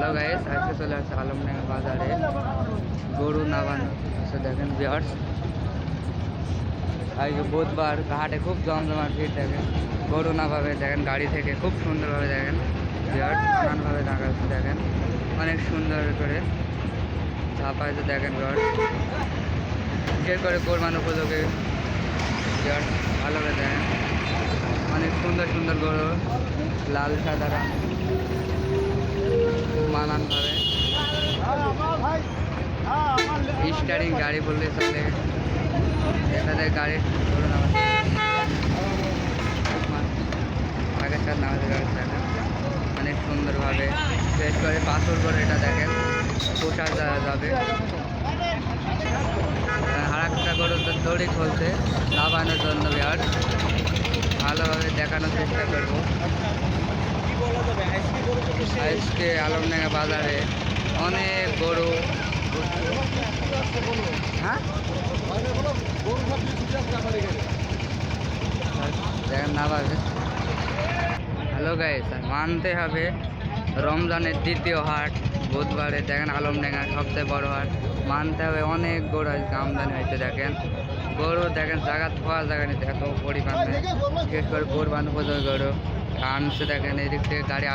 Hello guys, আজকে চলে আসছে আলমডাঙ্গা বাজারে। গরু নাবান আছে দেখেন বিয়ার্স আজকে বুধবার, ঘাটে খুব জমজমাট ভিড় দেখেন। গরু নাভাবে দেখেন গাড়ি থেকে খুব সুন্দরভাবে দেখেন। বিয়ার্স নানানভাবে দেখা দেখেন। অনেক সুন্দর করে চাপায় তো দেখেন বিয়ার্স বিশেষ করে কোরবান উপযোগে। বিয়ার্স ভালোভাবে দেখেন। অনেক সুন্দর সুন্দর গরু, লাল, সাদা রং মানানভাবে স্টারিং গাড়ি বললে চলে। এখানে গাড়ি ধরুন আমার আগের সাথে নামাজ গাড়ি অনেক সুন্দরভাবে। বেশ করে পাথর করে এটা দেখেন। পোষা যাবে। আর একটা তো দড়ি চলছে লাভানোর জন্য বিহার ভালোভাবে দেখানোর চেষ্টা করব। আজকে আলমডাঙ্গা বাজারে অনেক গরু। হ্যাঁ? দেখেন না পাবে হ্যালো গাইস মানতে হবে রমজানের দ্বিতীয় হাট, বুধবারে দেখেন আলমডাঙ্গা সবচেয়ে বড় হাট। মানতে হবে অনেক গরু আজকে আমদানি হয়েছে, দেখেন। গরু দেখেন জায়গা পাওয়া জায়গা নিতে এত পরিমাণে বিশেষ করে কোরবান উপযোগী গরু। আনছে দেখেন, এদিক থেকে গাড়ি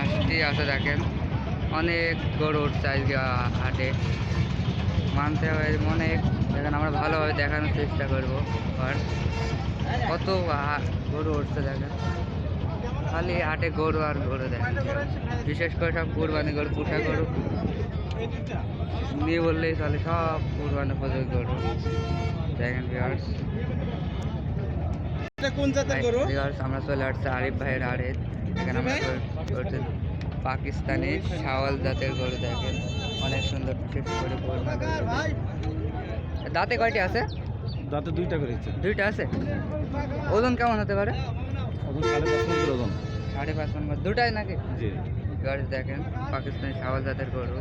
আসতেই আসে দেখেন। অনেক গরু উঠছে আজকে হাটে। মানতে হবে অনেক দেখেন আমরা ভালোভাবে দেখানোর চেষ্টা করব আর কত গরু উঠছে দেখেন। খালি হাটে গরু আর গরু দেখেন। বিশেষ করে সব কুরবানি গরু, পুষা গরু। নিয়ে বললেই চলে সব কুরবানি উপযোগী গরু। দেখেন ভিউয়ার্স এটা কোন জাতের গরু? আমরা চলে আসছে আরিফ ভাইয়ের আড়ে এখানে আমরা পাকিস্তানি শাওয়াল জাতের গরু দেখেন। অনেক সুন্দর বিশেষ করে দাঁতে কয়টি আছে? দাঁতে দুইটা করেছে দুইটা আছে? ওজন কেমন হতে পারে? ওজন সাড়ে পাঁচ মন ওজন। সাড়ে পাঁচ মন দুটাই নাকি? জি। গাড়ি দেখেন, পাকিস্তানি শাওয়াল জাতের গরু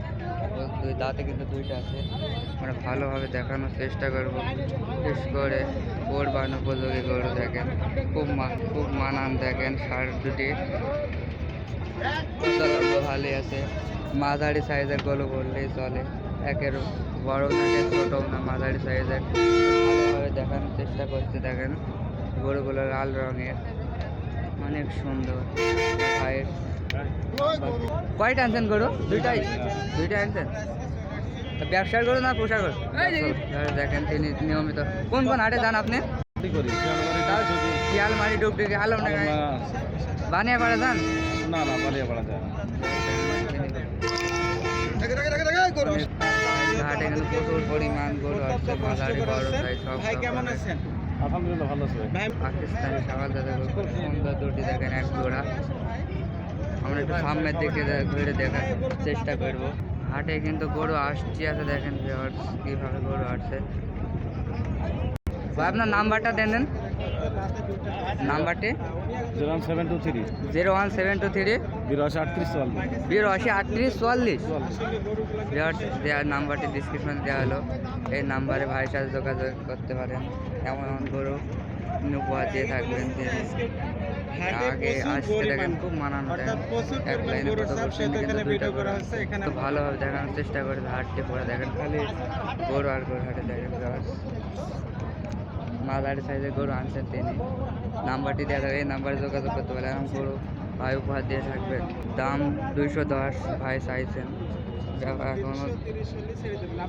দুই দাঁতে কিন্তু দুইটা আছে। আমরা ভালোভাবে দেখানোর চেষ্টা করব। বিশেষ করে কোরবান উপযোগী গরু দেখেন, খুব খুব মানান দেখেন, সার দুটি। ভালোই আছে। মাঝারি সাইজের গরু বললেই চলে। একের বড় একের ছোটো না, মাঝারি সাইজের। ভালোভাবে দেখানোর চেষ্টা করছে, দেখেন। গরুগুলো লাল রঙের। অনেক সুন্দর। ভাইয়ের কয়টা আনছেন গরু? দুইটাই? দুইটা আনছেন? তা ব্যবসার গরু না পোষা গরু? দেখেন তিনি নিয়মিত। কোন কোন হাটে যান আপনি? করি শিয়ালমারি আলম আলমডাঙ্গা- বানিয়া পাড়া যান? না না বালিয়া পাড়া যায় না প্রচুর পরিমাণ গরু আছে মাঝারি বড় সাইজ সব ভাই কেমন আছেন? আলহামদুলিল্লাহ ভালো আছে। পাকিস্তানি সকাল দাদা খুব সুন্দর দুটি দেখেন এক জোড়া। আমরা একটু সামনের দিকে ঘুরে দেখার চেষ্টা করব। হাটে কিন্তু গরু আসছি আছে দেখেন কীভাবে গরু আসছে। ভাই আপনার নাম্বারটা দেন দেন। নাম্বারটি? Zero seven two three. Zero one seven two three. বিরাশি আটত্রিশ চুয়াল্লিশ। বিরাশি আটত্রিশ চুয়াল্লিশ। দেওয়ার নাম্বারটি ডিসক্রিপশন দেওয়া হলো। এই নাম্বারে ভাইয়ের সাথে যোগাযোগ করতে পারেন। এমন এমন গরু উপহার দিয়ে থাকবেন আগে আসতে দেখেন খুব মানানো এক লাইনে কত ভালোভাবে দেখানোর চেষ্টা করে হাটটি পরে দেখেন খালি গরু আর গরু হাটে দেখেন। মাঝারি সাইজের গরু আনছেন তিনি। নাম্বারটি দেওয়া থাকে এই নাম্বারে যোগাযোগ করতে পারেন। এরকম গরু ভাই উপহার দিয়ে থাকবেন দাম দুইশো দশ ভাই চাইছেন। এখনও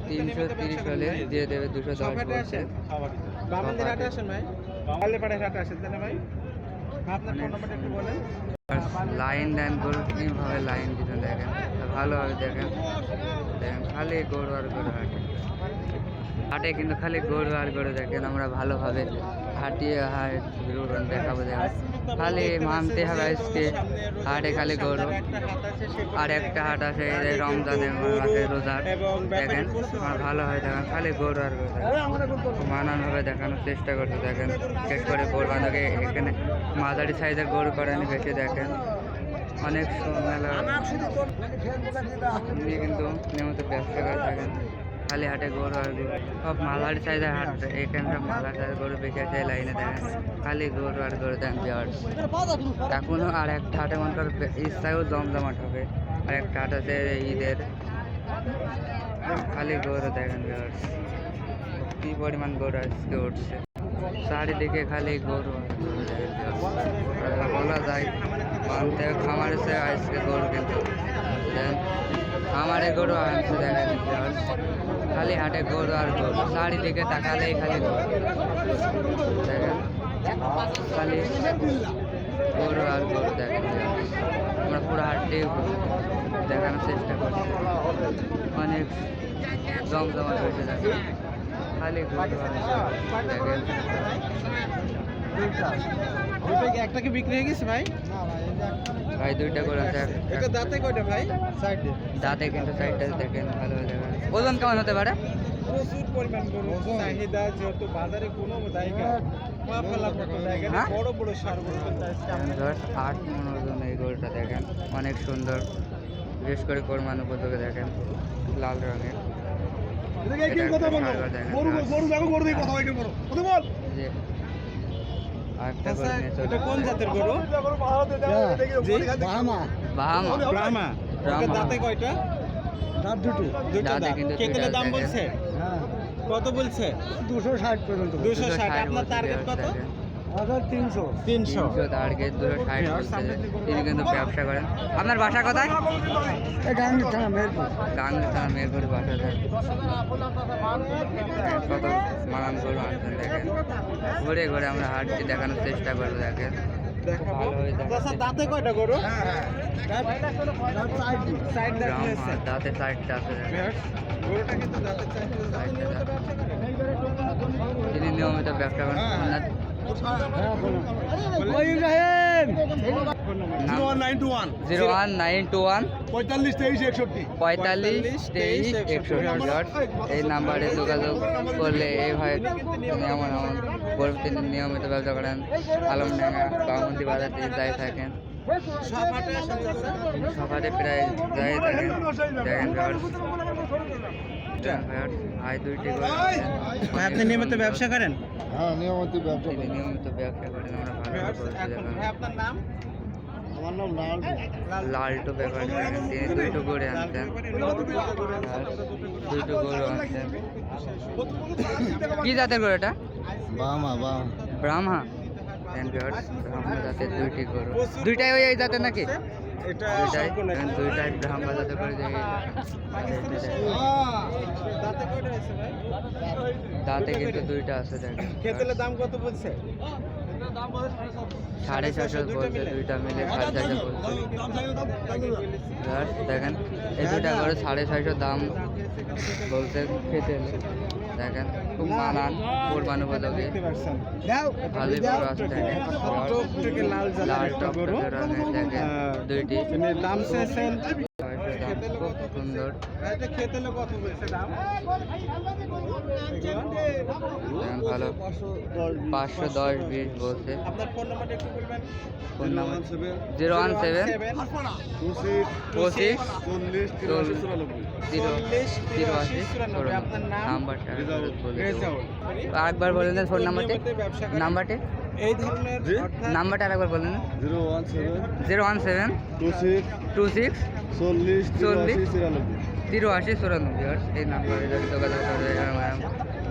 তিনশো তিরিশ হলে দিয়ে দেবে দুশো দশ বলছে। ভাই লাইন দেন গরু কীভাবে লাইন দিতে দেখেন। ভালোভাবে দেখেন। দেখেন খালি গরু আর গরু হাটে। হাটে কিন্তু খালি গরু আর গরু দেখেন আমরা ভালোভাবে হাঁটিয়ে হাট দেখাবো দেখেন। খালি মানতে হবে আজকে। হাটে খালি গরু। আর একটা হাট আছে রমজানের মাসে রোজার। দেখেন ভালো হয় দেখেন খালি গরু আর। মানানভাবে দেখানোর চেষ্টা করছে দেখেন বিশেষ করে গরু কোরবানকে এখানে মাঝারি সাইজের গরু করেন বেশি দেখেন। অনেক মেলা কিন্তু নিয়মিত ব্যবসা করে থাকেন। খালি হাটে গরু আর গরু। সব মালার সাইজের হাট এখানে সব মালার সাইজের গরু বেশি আছে লাইনে দেখেন খালি গরু আর গরু দেখেন বিয়ার্স এখনও আর একটা হাটে মনে কর, ইচ্ছাও জমজমাট হবে। আর একটা হাট আছে ঈদের। খালি গরু দেখেন বিয়ার্স কি পরিমাণ গরু আজকে উঠছে। চারিদিকে খালি গরু। বলা যায় খামারে সে আজকে গরু কিন্তু। খামারে গরু আনছে দেখেন viewers। খালি হাটে গরু আর গরু। চারিদিকে তাকালেই খালি গরু। দেখেন খালি গরু আর গরু দেখেন। আমরা পুরো হাটটি দেখানোর চেষ্টা করছি। অনেক জমজমাট হয়েছে দেখেন খালি গরু আর দেখেন একটা কি বিক্রি হয়ে গেছে ভাই? ভাই দুইটা করে আছে। এটা দাঁতে কয়টা ভাই? সাইডে। দাঁতে কিন্তু সাইডটা দেখেন ভালো দেখেন ওজন কেমন হতে পারে? প্রচুর পরিমাণ গরু। চাহিদা যেহেতু বাজারে কোনো জায়গা জায়গা হ্যাঁ? বড় বড় সার গরু। আট মন ওজন এই গরুটা দেখেন অনেক সুন্দর। বিশেষ করে কোরবান উপযোগে দেখেন লাল রঙের। এটা একটা সারবার দেখেন, আর যে আরেকটা গরু নিয়ে চলে এটা কোন জাতের গরু? বাহামা। ব্রাহ্মা। দাঁতে কয়টা? দাঁত দুটো। দুটো দাঁতে দাম বলছে? হ্যাঁ। কত বলছে? দুশো ষাট পর্যন্ত দুশো ষাট আপনার টার্গেট কত? তিনশো। টার্গেট দুশো ষাট তিনি কিন্তু ব্যবসা করেন আপনার বাসা কোথায়? গাঙ্গি থানা মেহেরপুর। গাঙ্গে থানা মেয়ের বাসা থাকে কত মারান গরু আনছেন দেখেন। ঘুরে ঘুরে আমরা হাটটি দেখানোর চেষ্টা করব দেখেন। আচ্ছা, দাঁতে কয়টা গরু? দাঁত ব্রাহ্মা, হয়েছে দাঁতে চারটা আছে? তিনি নিয়মিত ব্যবসা করেন zero one nine two one. পঁয়তাল্লিশ তেইশ একষট্টি। পঁয়তাল্লিশ তেইশ একষট্টি এই নাম্বারে যোগাযোগ করলে এই ভাই এমন এমন তিনি নিয়মিত ব্যবসা করেন। আলমডাঙ্গা বামন্দি বাজার থেকে যাই থাকেন। সকালে প্রায় থাকেন দেখেন। দেখেন viewers, ভাই দুইটি আপনি নিয়মিত ব্যবসা করেন? হ্যাঁ নিয়মিত ব্যবসা নিয়মিত ব্যবসা করেন আমরা ভালো আপনার নাম? আমার নাম লাল লালটু ব্যাপার তিনি দুটো করে আনছেন আর দুটো গরু আনছেন কি জাতের গরু এটা? বামা। ব্রাহ্মা? জাতের দুইটি গরু। দুইটাই ওই এই জাতের নাকি? এটা দুইটাই? সম্পূর্ণ দুইটাই ব্রাহ্মা জাতের করে যে এই দুইটাই। দাঁতে কিন্তু দুইটা আছে দেখেন খেতেলে দাম কত বলছে? সাড়ে ছশো বলছে দুইটা মিলে সাড়ে ছশো বলছে। দেখেন এই দুইটা করে সাড়ে ছয়শো দাম বলতে খেতে দেখেন খুব মানান কোরবান উপযোগী ভালোই বড় আছে দেখেন টক থেকে লাল গরু রঙের দেখেন দুইটি। দাম চেয়েছেন। সুন্দর। দেখেন ভালো। পাঁচশো দশ বিশ বলছে। আপনার ফোন নাম্বারটা একটু বলবেন? Phone number zero one seven পঁচিশ চল্লিশ নাম্বারটা একবার বলে আরেকবার বলে দেন ফোন নাম্বারটি। নাম্বারটি? এই ধরনের নাম্বারটা আরেকবার বলে দেন zero one seven. Zero one seven. Two six. Two six. চল্লিশ চল্লিশ। আশি চুরানব্বই। এই নাম্বারে যদি যোগাযোগ করে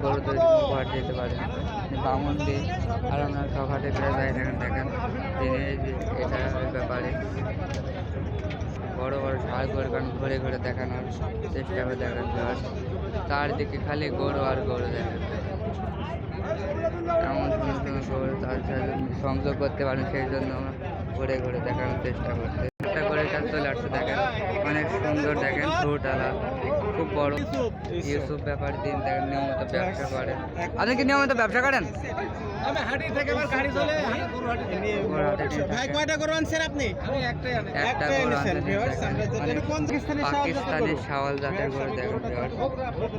গরু তৈরি উপহার দিতে পারেন বামন দিই আর আপনার সকালে প্রায় যাই দেখেন দেখেন তিনি এটা ব্যাপারে বড় বড় সার গরু কারণ ঘুরে ঘুরে দেখানোর চেষ্টা করে দেখেন চারদিকে খালি গরু আর গরু দেখেন। এমন সুন্দর তার সংযোগ করতে পারেন, সেই জন্য আমরা ঘুরে ঘুরে দেখানোর চেষ্টা করছি। চেষ্টা করে কাজ চলে আসছে, দেখেন। অনেক সুন্দর, দেখেন ফ্রুটালা খুব বড় ইউসুফ ব্যাপার দিন দেখেন নিয়মিত ব্যবসা করে আপনি কি নিয়মিত ব্যবসা করেন। আমরা যেটা- অনেক জাতের গরু?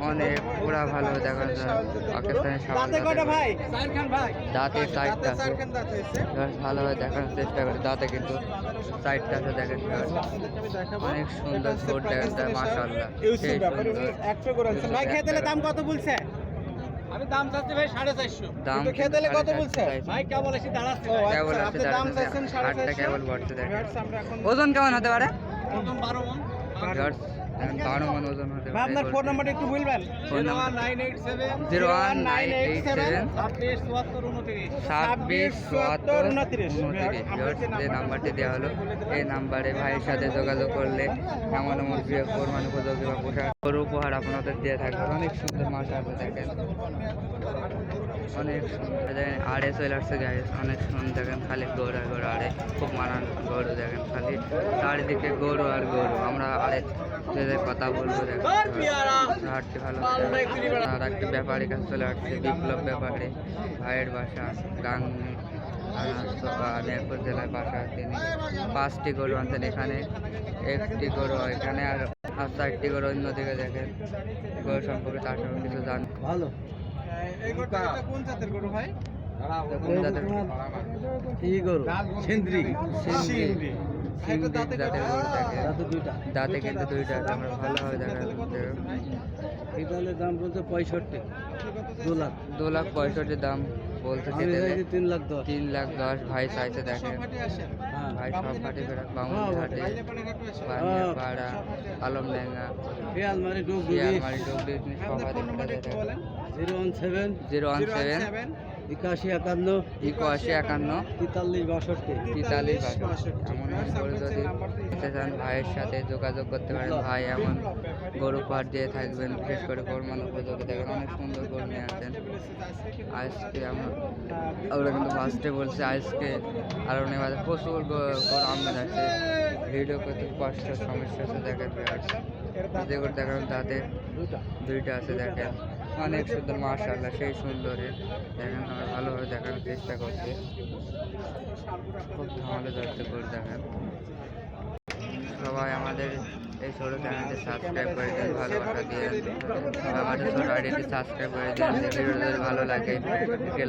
দেখেন পুরা ভালো দেখা যায়। পাকিস্তানি দাঁতে সাইডটা ভালোভাবে দেখানোর চেষ্টা করি। দাঁতে কিন্তু সাইডটা দেখেন। অনেক সুন্দর দেখেন, পাকিস্তানি ব্যাপার। উনি করে আনছেন। ভাই দাম কত বলছে? আমি দাম চাচ্ছি ভাই সাড়ে চারশো। দাম কিন্তু কত বলছে? ভাই কেবল এসে দাঁড়াচ্ছে। ও, ভাই। কেবল আচ্ছা, আপনি দাম চাচ্ছেন সাড়ে চারশো। ওজন কেমন হতে পারে? প্রথম বারো মন। বারো মন। ওজন হতে পারে। আপনার ফোন নাম্বারটা একটু বলবেন zero one nine eight seven. Zero one nine eight seven. ছাব্বিশ চুয়াত্তর উনত্রিশ। যে নাম্বারটি দেওয়া হলো এই নাম্বারে ভাইয়ের সাথে যোগাযোগ করলে এমন এমন প্রিয় কোরবান উপযোগী বা পোশাক। গরু উপহার আপনাদের দিয়ে থাকবে। অনেক সুন্দর মাছ আছে দেখেন। অনেক সুন্দর। দেখেন আড়ে চলে আসছে অনেক সুন্দর। দেখেন খালি গরু আর গরু। আড়ে খুব মানান গরু। দেখেন খালি চারিদিকে গরু আর গরু। আমরা আড়ে কথা বলব দেখেন হাটটি ভালো। আর একটা ব্যাপারীর কাছে চলে আসছে বিপ্লব ব্যাপারে ভাইয়ের বাসা। গাং মেরপুর জেলায় বাসা তিনি পাঁচটি গরু আনছেন এখানে। একটি গরু এখানে আর আর চারটি গরু অন্যদিকে দেখেন। গরু সম্পর্কে তার সঙ্গে কিছু জান ভালো। এই গরুটা এটা কোন জাতের গরু ভাই? কোন জাতের সেন্দ্রি। দাঁতে কিন্তু দুইটা আমরা ভালোভাবে দেখা যাচ্ছে দাম বলতে পঁয়ষট্টি। দু লাখ। দু লাখ পঁয়ষট্টি দাম। বলতে যেতে তিন লাখ দশ। তিন লাখ দশ ভাই চাইছে দেখেন। হ্যাঁ। ভাই সব ঘাটে বেড়া বামুন ঘাটে পাড়া আলমডাঙ্গা শিয়ালমারি সব ফোন নাম্বারটা সবাই zero one seven. Zero one seven. একাশি একান্ন একাশি একান্ন তেতাল্লিশ বাষট্টি। তেতাল্লিশ বাষট্টি। এমন যদি নিতে চান ভাইয়ের সাথে যোগাযোগ করতে পারেন। ভাই এমন গরু পার দিয়ে থাকবেন বিশেষ করে কোরবান উপযোগী। দেখেন অনেক সুন্দর গরু নিয়ে আসেন আজকে আমরা আমরা কিন্তু ফার্স্টে বলছি আজকে আর অনেক বাজার প্রচুর গরু আমদানি আছে ভিডিও করতে কষ্ট সমস্যা আছে দেখেন। গরু দেখান তাতে দুইটা আছে দেখেন। অনেক সুন্দর, মাশাআল্লাহ, সেই সুন্দরে। দেখেন আমরা ভালোভাবে দেখানোর চেষ্টা করছি। খুব ধামালে ধরতে করে দেখেন। সবাই আমাদের এই ছোট চ্যানেলটি সাবস্ক্রাইব করে দিন, ভালোবাসা দিয়ে। আমাদের ছোট আইডিটি সাবস্ক্রাইব করে দিন ভিডিও ভালো লাগে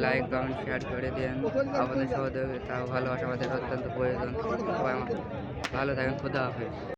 লাইক, কমেন্ট, শেয়ার করে দিন। আমাদের সহযোগিতা ভালোবাসা আমাদের অত্যন্ত প্রয়োজন। সবাই ভালো থাকেন, খুদা হাফেজ।